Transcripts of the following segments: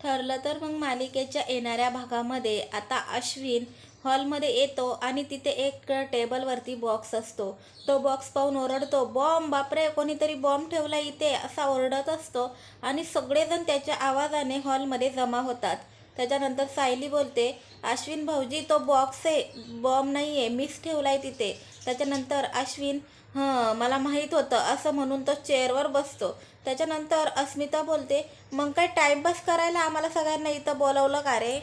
ठरलं तर मग मालिकेच्या येणाऱ्या भागामध्ये आता अश्विन हॉलमध्ये येतो आणि तिथे एक टेबलवरती बॉक्स असतो. तो बॉक्स पाहून ओरडतो बॉम्ब बापरे कोणीतरी बॉम्ब ठेवला इथे असा ओरडत असतो आणि सगळेजण त्याच्या आवाजाने हॉलमध्ये जमा होतात. त्याच्यानंतर सायली बोलते अश्विन भाऊजी तो बॉक्स आहे. बॉम्ब नाही आहे मीच ठेवला आहे तिथे. त्याच्यानंतर अश्विन हं मला माहीत होतं. असं म्हणून तो चेअरवर बसतो. त्याच्यानंतर अस्मिता बोलते मग काय टाईमपास करायला आम्हाला सगळ्यांना इथं बोलवलं का रे?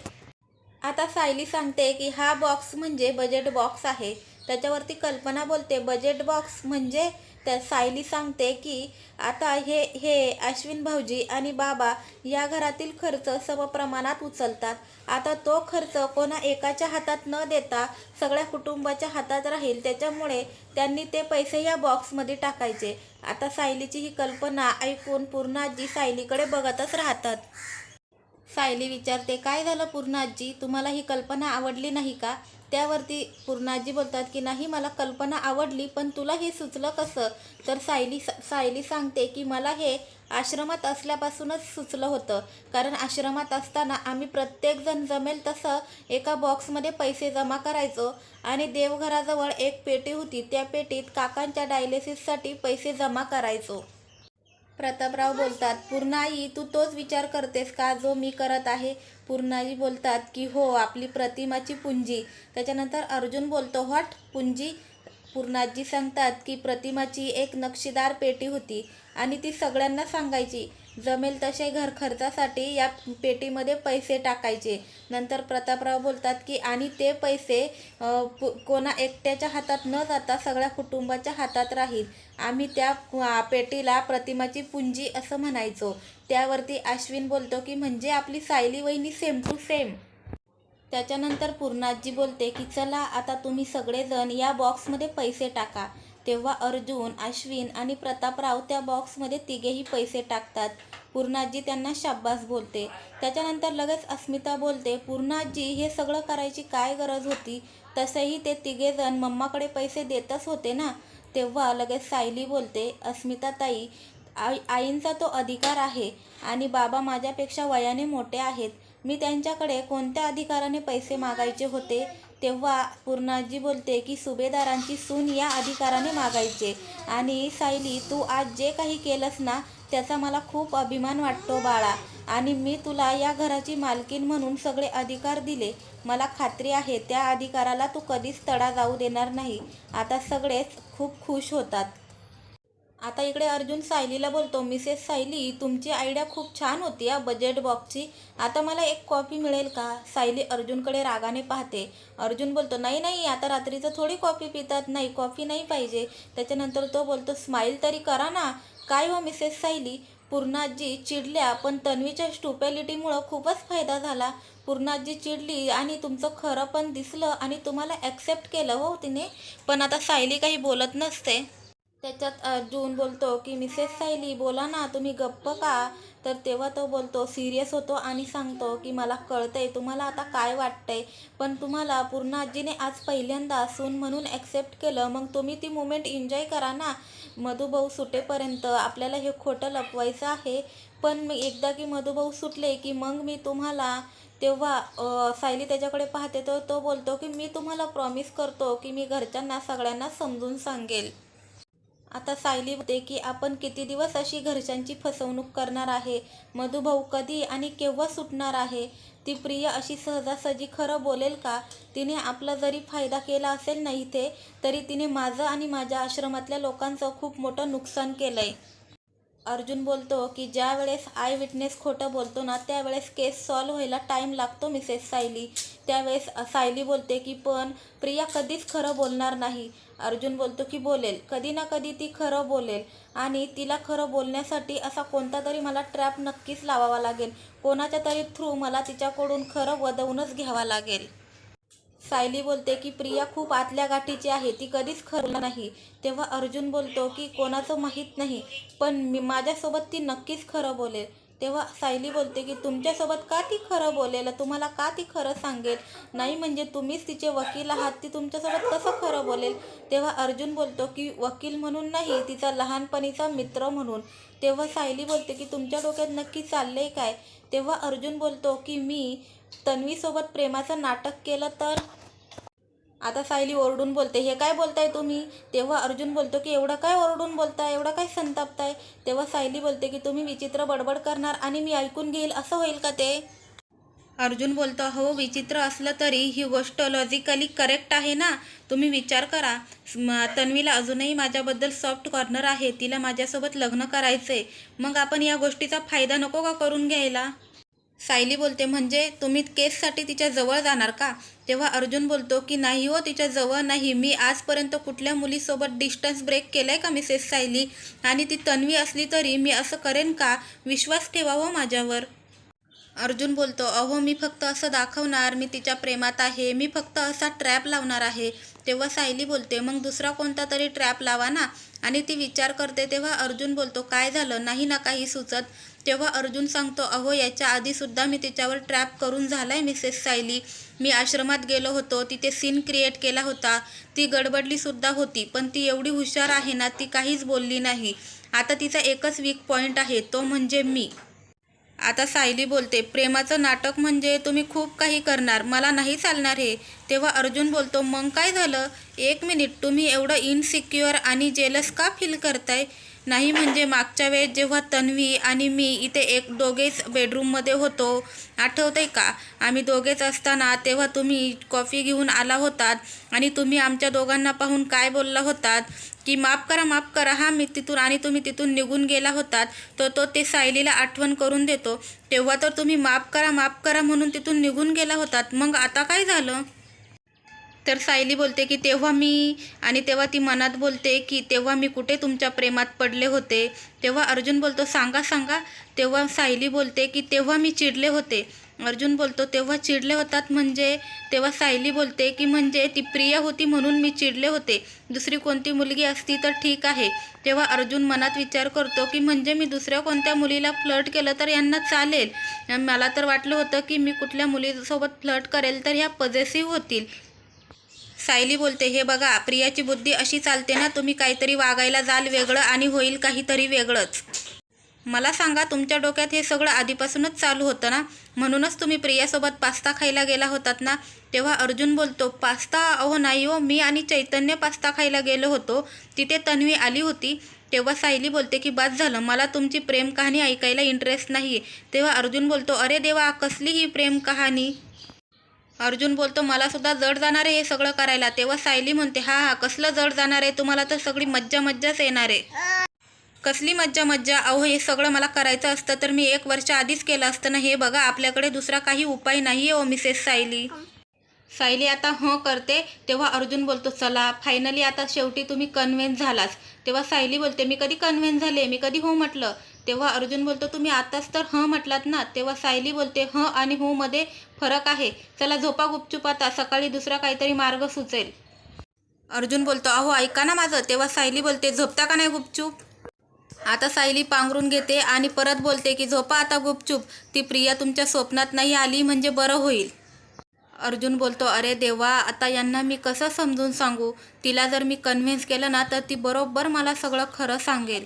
आता सायली सांगते की हा बॉक्स म्हणजे बजेट बॉक्स आहे. त्याच्यावरती कल्पना बोलते बजेट बॉक्स म्हणजे त्या सायली सांगते की आता हे हे अश्विन भाऊजी आणि बाबा या घरातील खर्च समप्रमाणात उचलतात. आता तो खर्च कोणा एकाच्या हातात न देता सगळ्या कुटुंबाच्या हातात राहील. त्याच्यामुळे त्यांनी ते पैसे या बॉक्समध्ये टाकायचे. आता सायलीची ही कल्पना ऐकून पूर्ण आजी सायलीकडे बघतच राहतात. सायली विचारते काय झालं पूर्णाजी? तुम्हाला ही कल्पना आवडली नाही का? त्यावरती पूर्णाजी बोलतात की नाही मला कल्पना आवडली पण तुला हे सुचलं कसं? तर सायली सायली सांगते की मला हे आश्रमात असल्यापासूनच सुचलं होतं. कारण आश्रमात असताना आम्ही प्रत्येकजण जमेल तसं एका बॉक्समध्ये पैसे जमा करायचो आणि देवघराजवळ एक पेटी होती. त्या पेटीत काकांच्या डायलिसिससाठी पैसे जमा करायचो. प्रतापराव बोलतात पूर्णाई तू तोच विचार करतेस का? जो मी करत आहे. पूर्णाई बोलतात की हो आपली प्रतिमाची पुंजी. त्याच्यानंतर अर्जुन बोलतो हॉट पुंजी? पूर्णाजी सांगतात की प्रतिमाची एक नक्षीदार पेटी होती आणि ती सगळ्यांना सांगायची. जमेल तसे घर खर्चासाठी या पेटीमध्ये पैसे टाकायचे. नंतर प्रतापराव बोलतात की आणि ते पैसे पु- कोणा एकट्याच्या हातात न जाता सगळ्या कुटुंबाच्या हातात राहील. आम्ही त्या पेटीला प्रतिमाची पुंजी असं म्हणायचो. त्यावरती अश्विन बोलतो की म्हणजे आपली सायली वहिनी सेम टू सेम त्याच्यानंतर पूर्णाजी बोलते की चला आता तुम्ही सगळेजण या बॉक्समध्ये पैसे टाका. तेव्हा अर्जुन अश्विन आणि प्रतापराव त्या बॉक्समध्ये तिघेही पैसे टाकतात. पूर्णाजी त्यांना शाब्बास बोलते. त्याच्यानंतर लगेच अस्मिता बोलते पूर्णाजी हे सगळं करायची काय गरज होती? तसेही ते तिघेजण मम्माकडे पैसे देतच होते ना? तेव्हा लगेच सायली बोलते अस्मिता ताई आई आईंचा तो अधिकार आहे आणि बाबा माझ्यापेक्षा वयाने मोठे आहेत. मी त्यांच्याकडे कोणत्या अधिकाराने पैसे मागायचे होते? तेव्हा पूर्णाजी बोलते की सुभेदारांची सून या अधिकाराने मागायचे. आणि सायली तू आज जे काही केलंस ना त्याचा मला खूप अभिमान वाटतो बाळा. आणि मी तुला या घराची मालकीन म्हणून सगळे अधिकार दिले. मला खात्री आहे त्या अधिकाराला तू कधीच तडा जाऊ देणार नाही. आता सगळेच खूप खुश होतात. आता इकडे अर्जुन सायलीला बोलतो मिसेस सायली तुमची आयडिया खूप छान होती या बजेट बॉक्सची आता मला एक कॉफी मिळेल का? सायली अर्जुनकडे रागाने पाहते. अर्जुन बोलतो नाही नाही आता रात्रीचं थोडी कॉफी पितात. नाही कॉफी नाही पाहिजे. त्याच्यानंतर तो बोलतो स्माईल तरी करा ना. काय हो मिसेस सायली? पूर्णाजी चिडल्या पण तन्वीच्या स्टुपॅलिटीमुळं खूपच फायदा झाला. पूर्णाजी चिडली आणि तुमचं खरं पण दिसलं आणि तुम्हाला ॲक्सेप्ट केलं हो तिने. पण आता सायली काही बोलत नसते. त्याच्यात अर्जुन बोलतो की मिसेस सायली बोला ना तुम्ही गप्प का? तर तेव्हा तो बोलतो सिरियस होतो आणि सांगतो की मला कळतंय तुम्हाला आता काय वाटतंय? पण तुम्हाला पूर्ण आजीने आज पहिल्यांदा सून म्हणून ॲक्सेप्ट केलं मग तुम्ही ती मुमेंट एन्जॉय करा ना. मधुभाऊ सुटेपर्यंत आपल्याला हे खोटं लपवायचं आहे. पण मी एकदा की मधुभाऊ सुटले की मग मी तुम्हाला तेव्हा सायली त्याच्याकडे पाहते तर तो बोलतो की मी तुम्हाला प्रॉमिस करतो की मी घरच्यांना सगळ्यांना समजून सांगेल. आता सायली होते की आपण किती दिवस अशी घरच्यांची फसवणूक करणार आहे? मधुभाऊ कधी आणि केव्हा सुटणार आहे? ती प्रिय अशी सहजासहजी खरं बोलेल का? तिने आपला जरी फायदा केला असेल ना इथे तरी तिने माझं आणि माझ्या आश्रमातल्या लोकांचं खूप मोठं नुकसान केलं आहे अर्जुन बोलतो की ज्या वेळेस आय विटनेस खोटं बोलतो ना त्यावेळेस केस सॉल्व व्हायला टाईम लागतो मिसेस सायली. त्यावेळेस सायली बोलते की पण प्रिया कधीच खरं बोलणार नाही. अर्जुन बोलतो की बोलेल. कधी ना कधी ती खरं बोलेल. आणि तिला खरं बोलण्यासाठी असा कोणता तरी मला ट्रॅप नक्कीच लावावा लागेल. कोणाच्या तरी थ्रू मला तिच्याकडून खरं वदवूनच घ्यावा लागेल. सायली बोलते की प्रिया खूप आतल्या गाठीची आहे ती कधीच खरं नाही. तेव्हा अर्जुन बोलतो की कोणाचं माहीत नाही पण मी माझ्यासोबत ती नक्कीच खरं बोलेल. तेव्हा सायली बोलते की तुमच्यासोबत का ती खरं बोलेल? तुम्हाला का ती खरं सांगेल? नाही म्हणजे तुम्हीच तिचे वकील आहात ती तुमच्यासोबत कसं खरं बोलेल? तेव्हा अर्जुन बोलतो की वकील म्हणून नाही तिचा लहानपणीचा मित्र म्हणून. तेव्हा सायली बोलते की तुमच्या डोक्यात नक्की चाललंय काय? तेव्हा अर्जुन बोलतो की मी तन्वीसोबत प्रेमाचं नाटक केलं तर? आता सायली ओरडून बोलते हे काय बोलताय तुम्ही? तेव्हा अर्जुन बोलतो की एवढं काय ओरडून बोलताय? एवढं काय संतापताय? तेव्हा सायली बोलते की तुम्ही विचित्र बडबड करणार आणि मी ऐकून घेईल असं होईल का ते? अर्जुन बोलतो हो विचित्र असलं तरी ही गोष्ट लॉजिकली करेक्ट आहे ना? तुम्ही विचार करा. तन्वीला अजूनही माझ्याबद्दल सॉफ्ट कॉर्नर आहे. तिला माझ्यासोबत लग्न करायचं आहे मग आपण या गोष्टीचा फायदा नको का करून घ्यायला? सायली बोलते म्हणजे तुम्ही केससाठी तिच्या जवळ जाणार का? तेव्हा अर्जुन बोलतो की नाही हो तिच्या जवळ नाही. मी आजपर्यंत कुठल्या मुलीसोबत डिस्टन्स ब्रेक केलाय का मिसेस सायली? आणि ती तन्वी असली तरी मी असं करेन का? विश्वास ठेवावं हो माझ्यावर. अर्जुन बोलतो अहो मी फक्त असं दाखवणार मी तिच्या प्रेमात आहे. मी फक्त असा ट्रॅप लावणार आहे. तेव्हा सायली बोलते मग दुसरा कोणता तरी ट्रॅप लावा ना. आणि ती विचार करते तेव्हा अर्जुन बोलतो काय झालं? नाही ना काही सुचत. तेव्हा अर्जुन सांगतो अहो याच्या आधीसुद्धा मी तिच्यावर ट्रॅप करून झालाय मिसेस सायली मी आश्रमात गेलो होतो तिथे सीन क्रिएट केला होता. ती गडबडली सुद्धा होती पण ती एवढी हुशार आहे ना ती काहीच बोलली नाही. आता तिचा एकच वीक पॉईंट आहे तो म्हणजे मी. आता सायली बोलते प्रेमाचं नाटक म्हणजे तुम्ही खूप काही करणार मला नाही चालणार हे. तेव्हा अर्जुन बोलतो मग काय झालं? एक मिनिट तुम्ही एवढं इनसिक्युअर आणि जेलस का फील करताय? नाही म्हणजे मागच्या वेळेस जेव्हा तन्वी आणि मी इथे एक दोघेच बेडरूममध्ये होतो आठवते का? आम्ही दोघेच असताना तेव्हा तुम्ही कॉफी घेऊन आला होतात आणि तुम्ही आमच्या दोघांना पाहून काय बोलला होतात की माफ करा माफ करा हा मी तिथून आणि तुम्ही तिथून निघून गेला होतात तर तो ते सायलीला आठवण करून देतो. तेव्हा तर तुम्ही माफ करा माफ करा म्हणून तिथून निघून गेला होतात. मग आता काय झालं? तर सायली बोलते की तेव्हा मी आणि तेव्हा ती मनात बोलते की तेव्हा मी कुठे तुमच्या प्रेमात पडले होते? तेव्हा अर्जुन बोलतो सांगा सांगा. तेव्हा सायली बोलते की तेव्हा मी चिडले होते. अर्जुन बोलतो तेव्हा चिडले होतात म्हणजे? तेव्हा सायली बोलते की म्हणजे ती प्रिया होती म्हणून मी चिडले होते. दुसरी कोणती मुलगी असती तर ठीक आहे. तेव्हा अर्जुन मनात विचार करतो की म्हणजे मी दुसऱ्या कोणत्या मुलीला फ्लर्ट केलं तर यांना चालेल? मला तर वाटलं होतं की मी कुठल्या मुलीसोबत फ्लर्ट करेल तर ह्या पजेसिव्ह होतील. सायली बोलते हे बघा प्रियाची बुद्धी अशी चालते ना तुम्ही काहीतरी वागायला जाल वेगळं आणि होईल काहीतरी वेगळंच. मला सांगा तुमच्या डोक्यात हे सगळं आधीपासूनच चालू होतं ना? म्हणूनच तुम्ही प्रियासोबत पास्ता खायला गेला होतात ना? तेव्हा अर्जुन बोलतो पास्ता? अहो नाही हो. मी आणि चैतन्य पास्ता खायला गेलो होतो. तिथे तन्वी आली होती. तेव्हा सायली बोलते की बाद झालं. मला तुमची प्रेम कहाणी ऐकायला इंटरेस्ट नाही तेव्हा अर्जुन बोलतो अरे देवा कसली ही प्रेम कहाणी? अर्जुन बोलतो मला सुद्धा जड जाणार आहे हे सगळं करायला. तेव्हा सायली म्हणते हा हा कसलं जड जाणार आहे? तुम्हाला तर सगळी मज्जा मज्जाच येणार आहे. कसली मज्जा मज्जा? अहो हे सगळं मला करायचं असतं तर मी एक वर्ष आधीच केलं असतं ना. हे बघा आपल्याकडे दुसरा काही उपाय नाही आहे ओ हो, मिसेस सायली. सायली आता हं करते तेव्हा अर्जुन बोलतो चला फायनली आता शेवटी तुम्ही कन्व्हेन्स झालास तेव्हा सायली बोलते मी कधी कन्व्हेन्स झाले? मी कधी हो म्हटलं? तेव्हा अर्जुन बोलतो तुम्ही आताच तर हं म्हटलात ना? तेव्हा सायली बोलते हं आणि हो मध्ये फरक आहे. चला झोपा गुपचूप आता सकाळी दुसरा काहीतरी मार्ग सुचेल. अर्जुन बोलतो अहो ऐका ना माझं. तेव्हा सायली बोलते झोपता का नाही गुपचूप? आता सायली पांघरून घेते आणि परत बोलते की झोपा आता गुपचूप. ती प्रिया तुमच्या स्वप्नात नाही आली म्हणजे बरं होईल. अर्जुन बोलतो अरे देवा आता यांना मी कसं समजून सांगू? तिला जर मी कन्व्हिन्स केलं ना तर ती बरोबर मला सगळं खरं सांगेल.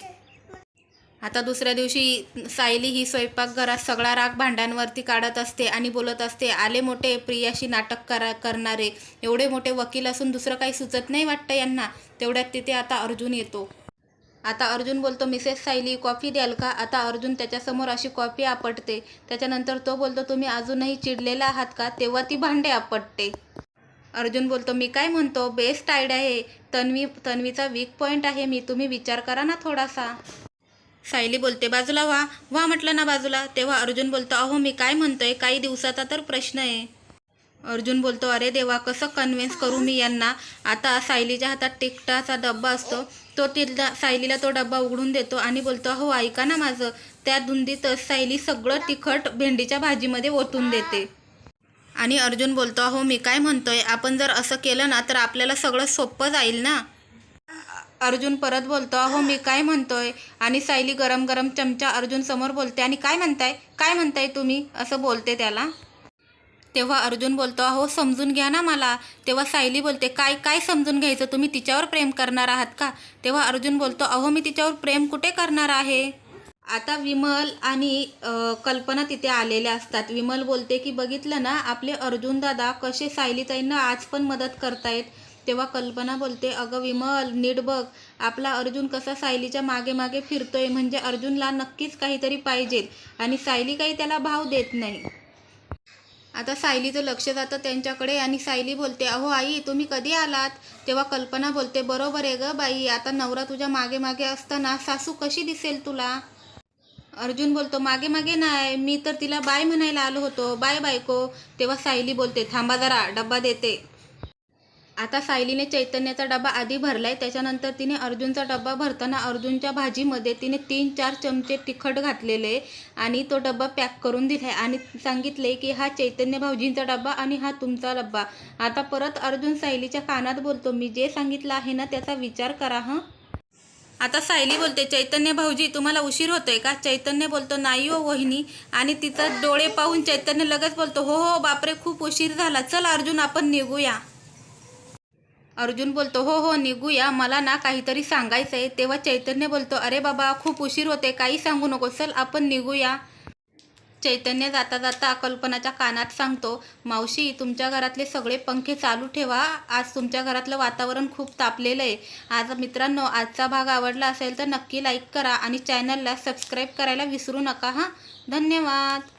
आता दुसऱ्या दिवशी सायली ही स्वयंपाकघरात सगळा राग भांड्यांवरती काढत असते आणि बोलत असते आले मोठे प्रियाशी नाटक करा करणारे. एवढे मोठे वकील असून दुसरं काही सुचत नाही वाटतं यांना. तेवढ्यात तिथे आता अर्जुन येतो. आता अर्जुन बोलतो मिसेस सायली कॉफी द्याल का? आता अर्जुन त्याच्यासमोर अशी कॉफी आपटते. त्याच्यानंतर तो बोलतो तुम्ही अजूनही चिडलेला आहात का? तेव्हा ती भांडे आपटते. अर्जुन बोलतो मी काय म्हणतो? बेस्ट आयडिया आहे. तन्वी तन्वीचा वीक पॉईंट आहे. मी तुम्ही विचार करा ना थोडासा. सायली बोलते बाजूला व्हा. व्हा म्हटलं ना बाजूला. तेव्हा अर्जुन बोलतो अहो मी काय म्हणतोय? काही दिवसाचा तर प्रश्न आहे. अर्जुन बोलतो अरे देवा कसं कन्व्हिन्स करू मी यांना? आता सायलीच्या हातात टिकटाचा डब्बा असतो. तो तिला सायलीला तो डब्बा उघडून देतो आणि बोलतो हो ऐका ना माझं. त्या धुंदीत सायली सगळं तिखट भेंडीच्या भाजीमध्ये ओतून देते. आणि अर्जुन बोलतो हो मी काय म्हणतोय? आपण जर असं केलं ना तर आपल्याला सगळं सोपं जाईल ना? अर्जुन परत बोलतो अहो मी काय म्हणतोय? आणि सायली गरम गरम चमचा अर्जुन समोर बोलते आणि काय म्हणताय? काय म्हणताय तुम्ही? असं बोलते त्याला. तेव्हा अर्जुन बोलतो अहो समजून घ्या ना मला. तेव्हा सायली बोलते काय काय समजून घ्यायचं? तुम्ही तिच्यावर प्रेम करणार आहात का? तेव्हा अर्जुन बोलतो अहो मी तिच्यावर प्रेम कुठे करणार आहे? आता विमल आणि कल्पना तिथे आलेल्या असतात. विमल बोलते की बघितलं ना आपले अर्जुन दादा कसे सायलीताईंना आज पण मदत करतायत. तेव्हा कल्पना बोलते अगं विमल नीट बघ आपला अर्जुन कसा सायलीच्या मागे मागे फिरतोय. म्हणजे अर्जुनला नक्कीच काहीतरी पाहिजे आणि सायली काही त्याला भाव देत नाही. आता सायलीचं लक्ष जातं त्यांच्याकडे आणि सायली बोलते अहो आई तुम्ही कधी आलात? तेव्हा कल्पना बोलते बरोबर आहे ग बाई आता नवरा तुझ्या मागे मागे असताना सासू कशी दिसेल तुला? अर्जुन बोलतो मागे मागे नाही मी तर तिला बाय म्हणायला आलो होतो बाय बायको. तेव्हा सायली बोलते थांबा जरा डब्बा देते. आता सायलीने चैतन्याचा डबा आधी भरलाय त्याच्यानंतर तिने अर्जुनचा डबा भरताना अर्जुनच्या भाजीमध्ये तिने तीन चार चमचे तिखट घातलेले आणि तो डबा पॅक करून दिलाय आणि सांगितले की हा चैतन्य भाऊजींचा डबा आणि हा तुमचा डबा. आता परत अर्जुन सायलीच्या कानात बोलतो मी जे सांगितलं आहे ना त्याचा विचार करा हां? आता सायली बोलते चैतन्य भाऊजी तुम्हाला उशीर होतोय का? चैतन्य बोलतो नाही हो वहिनी. आणि तिचा डोळे पाहून चैतन्य लगेच बोलतो हो हो बापरे खूप उशीर झाला. चल अर्जुन आपण निघूया. अर्जुन बोलतो हो हो निघूया. मला ना काहीतरी सांगायचं आहे तेव्हा चैतन्य बोलतो अरे बाबा खूप उशीर होते काही सांगू नको चल आपण निघूया. चैतन्य जाता जाता कल्पनाच्या कानात सांगतो मावशी तुमच्या घरातले सगळे पंखे चालू ठेवा. आज तुमच्या घरातलं वातावरण खूप तापलेलं आहे. आज मित्रांनो आजचा भाग आवडला असेल तर नक्की लाईक करा आणि चॅनलला सबस्क्राईब करायला विसरू नका हां. धन्यवाद.